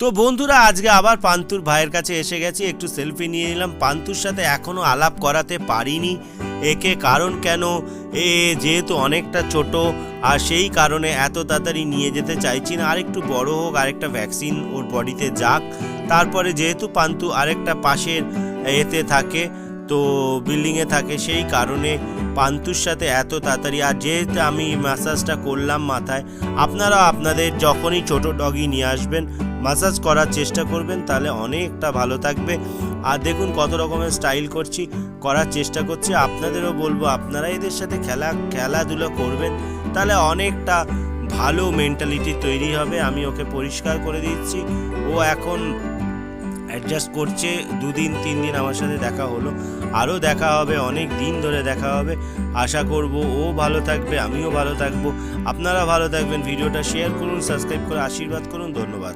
তো বন্ধুরা, আজকে আবার পান্তুর ভাইয়ের কাছে এসে গেছি, একটু সেলফি নিয়ে নিলাম। পান্তুর সাথে এখনও আলাপ করাতে পারিনি। একে কারণ কেন? এ যেহেতু অনেকটা ছোট, আর সেই কারণে এত তাড়াতাড়ি নিয়ে যেতে চাইছি না। আরেকটু বড় হোক আরেকটা ভ্যাকসিন ওর বডিতে যাক। তারপরে যেহেতু পান্তু আরেকটা পাশের এতে থাকে তো বিল্ডিংয়ে থাকে সেই কারণে পান্তুর সাথে এত তাড়াতাড়ি। আর যেহেতু আমি ম্যাসাজটা করলাম মাথায়, আপনারা আপনাদের যখনই ছোট ডগি নিয়ে আসবেন মাসাজ করার চেষ্টা করবেন, তাহলে অনেকটা ভালো থাকবে। আর দেখুন কত রকমের স্টাইল করছি, করার চেষ্টা করছি। আপনাদেরও বলব, আপনারা এদের সাথে খেলা, খেলাধুলো করবেন, তাহলে অনেকটা ভালো মেন্টালিটি তৈরি হবে। আমি ওকে পরিষ্কার করে দিচ্ছি। ও এখন অ্যাডজাস্ট করছে, দুদিন তিন দিন আমার সাথে দেখা হলো। আরও দেখা হবে, অনেক দিন ধরে দেখা হবে। আশা করব ও ভালো থাকবে, আমিও ভালো থাকব। আপনারা ভালো থাকবেন, ভিডিওটা শেয়ার করুন সাবস্ক্রাইব করে আশীর্বাদ করুন, ধন্যবাদ।